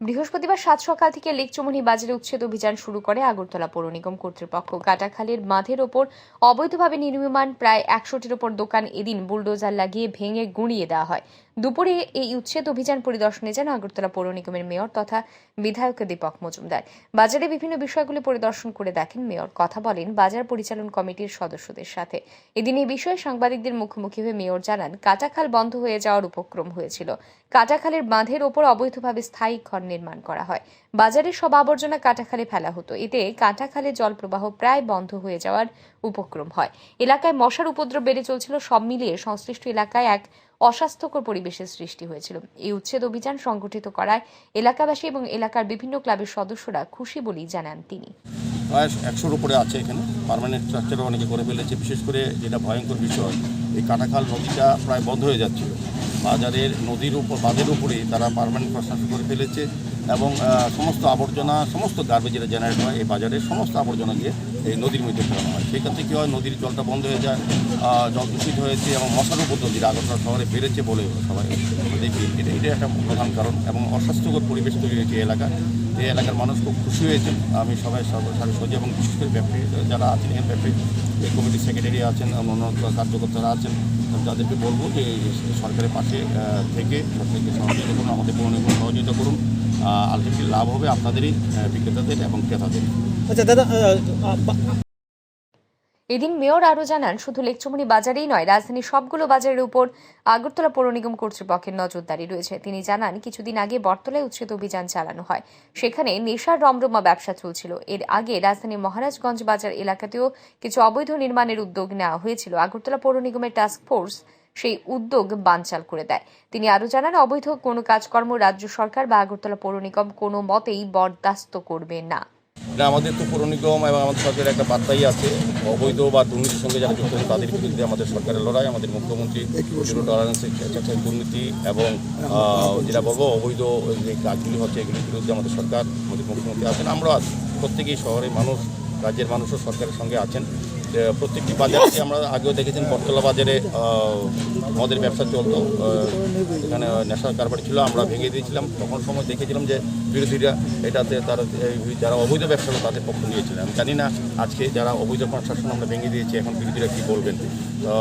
বৃহস্পতিবার সাত সকাল থেকে লেকচুমনি বাজারে উচ্ছেদ অভিযান শুরু করে আগরতলা পৌর নিগম কর্তৃপক্ষ। কাটাখালীর মাঠের ওপর অবৈধভাবে নির্মাণ প্রায় একশোটির ওপর দোকান এদিন বুলডোজার লাগিয়ে ভেঙে গুঁড়িয়ে দেওয়া হয়। দুপুরে এই উচ্ছেদ অভিযান পরিদর্শনে যান আগরতলা পৌর নিগমের মেয়র তথা বিধায়ক দীপক মজুমদার। বাজারে বিভিন্ন বিষয়গুলি পরিদর্শন করে দেখেন মেয়র। কথা বলেন বাজার পরিচালন কমিটির সদস্যদের সাথে। এদিন এই বিষয়ে সাংবাদিকদের মুখোমুখি হয়ে মেয়র জানান কাটাখাল বন্ধ হয়ে যাওয়ার উপক্রম হয়েছিল। কাটাখালের বাঁধের ওপর অবৈধভাবে স্থায়ী ঘর নির্মাণ করা হয়। বাজারের সব আবর্জনা কাটাখালে ফেলা হতো। এতে কাটাখালে জল প্রবাহ প্রায় বন্ধ হয়ে যাওয়ার উপক্রম হয়। এলাকায় মশার উপদ্রব বেড়ে চলছিল। সব মিলিয়ে সংশ্লিষ্ট এলাকায় এক অস্বাস্থ্যকর পরিবেশের সৃষ্টি হয়েছিল। এই উচ্ছেদ অভিযান সংগঠিত করায় এলাকাবাসী এবং এলাকার বিভিন্ন ক্লাবের সদস্যরা খুশি বলেই জানান তিনি। একশোর উপরে আছে এখানে। পারমানেন্ট স্ট্রাকচারও অনেকে করে ফেলেছে। বিশেষ করে যেটা ভয়ঙ্কর বিষয়, এই কাটাখাল নদীটা প্রায় বন্ধ হয়ে যাচ্ছিল। বাজারের নদীর উপর, বাঁধের উপরে তারা পারমানেন্ট কনস্ট্রাকশন করে ফেলেছে। এবং সমস্ত আবর্জনা, সমস্ত গার্বেজ যেটা জেনারেট হয় এই বাজারের সমস্ত আবর্জনা গিয়ে এই নদীর মধ্যে ফেলানো হয়। সেই ক্ষেত্রে কী হয় নদীর জলটা বন্ধ হয়ে যায় জল দূষিত হয়েছে এবং মশার উপদ্রব যেটা আগরতলা শহরে বেড়েছে বলে সবাই দেখি, এটা এটা একটা প্রধান কারণ এবং অস্বাস্থ্যকর পরিবেশ তৈরি হয়েছে এই এলাকায় এই এলাকার মানুষ খুব খুশি হয়েছে। আমি সবাই সর্বসারি সজি এবং বিশেষ করে ব্যবসায়ী যারা আছেন, এখানে ব্যবসায়ী এই কমিটির সেক্রেটারি আছেন অন্য কার্যকর্তারা আছেন তাদেরকে বলব যে, সরকারের পাশে থেকে সরকারকে সহযোগিতা করুন, আমাদের পৌর সহযোগিতা করুন। আলটিমেটলি লাভ হবে আপনাদেরই বিক্রেতাদের এবং ক্রেতাদের। আচ্ছা দাদা এদিন মেয়র আরও জানান শুধু লেকচুমনি বাজারেই নয় রাজধানীর সবগুলো বাজারের উপর আগরতলা পৌর নিগম কর্তৃপক্ষের নজরদারি রয়েছে। তিনি জানান কিছুদিন আগে বটতলায় উচ্ছেদ অভিযান চালানো হয়। সেখানে নেশার রমরমা ব্যবসা চলছিল। এর আগে রাজধানীর মহারাজগঞ্জ বাজার এলাকাতেও কিছু অবৈধ নির্মাণের উদ্যোগ নেওয়া হয়েছিল। আগরতলা পৌর নিগমের টাস্ক ফোর্স সেই উদ্যোগ বানচাল করে দেয়। তিনি আরও জানান, অবৈধ কোনো কাজকর্ম রাজ্য সরকার বা আগরতলা পৌর নিগম কোনো মতেই বরদাস্ত করবে না। আমাদের তো পৌর নিগম এবং আমাদের সরকারের একটা বার্তাই আছে, অবৈধ বা দুর্নীতির সঙ্গে যারা যুক্ত তাদের বিরুদ্ধে আমাদের সরকারের লড়াই, আমাদের মুখ্যমন্ত্রী দুর্নীতি এবং যেটা বলব, অবৈধ যে কাজগুলি হচ্ছে, এগুলির বিরুদ্ধে আমাদের সরকার, আমাদের মুখ্যমন্ত্রী আছেন আমরা আছি। প্রত্যেকেই শহরের মানুষ, রাজ্যের মানুষও সরকারের সঙ্গে আছেন। প্রত্যেকটি বাজারে আমরা আগেও দেখেছেন বটতলা বাজারে আহ, মদের ব্যবসা চলতো। এখানে নেশার কারবার ছিল আমরা ভেঙে দিয়েছিলাম। তখন সময় দেখেছিলাম যে বিরোধীরা এটাতে তারা যারা অবৈধ ব্যবসা তাদের পক্ষ নিয়েছিলেন আমি জানি না আজকে যারা অবৈধ কনস্ট্রাকশন আমরা ভেঙে দিয়েছি এখন বিরোধীরা কী বলবেন?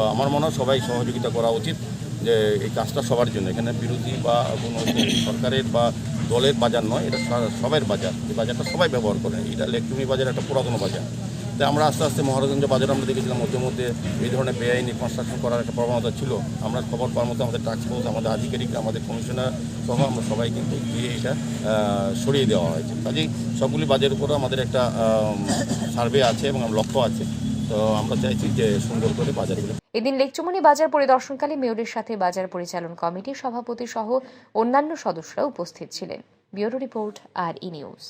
আমার মনে হয় সবাই সহযোগিতা করা উচিত যে এই কাজটা সবার জন্য। এখানে বিরোধী বা কোনো সরকারের বা দলের বাজার নয় এটা স- সবার বাজার। এই বাজারটা সবাই ব্যবহার করে। এটা লেকটুমি বাজার একটা পুরাতন বাজার। তাই আমরা আস্তে আস্তে মহারাজগঞ্জ বাজারে আমরা দেখেছিলাম মধ্যে মধ্যে এই ধরনের বেআইনি কনস্ট্রাকশন করার একটা প্রবণতা ছিল। আমরা খবর পাওয়ার মতো আমাদের ফোর্স আমাদের আধিকারিক আমাদের কমিশনার সহ আমরা সবাই কিন্তু গিয়ে এটা সরিয়ে দেওয়া হয়েছে। কাজেই সবগুলি বাজারের উপরে আমাদের একটা সার্ভে আছে এবং লক্ষ্য আছে। তো আমরা চাইছি যে সুন্দর করে বাজারগুলো এদিন লেকচুমনি বাজার পরিদর্শনকালে মেয়রের সাথে বাজার পরিচালন কমিটির সভাপতি সহ অন্যান্য সদস্যরা উপস্থিত ছিলেন। Bureau report, R E news.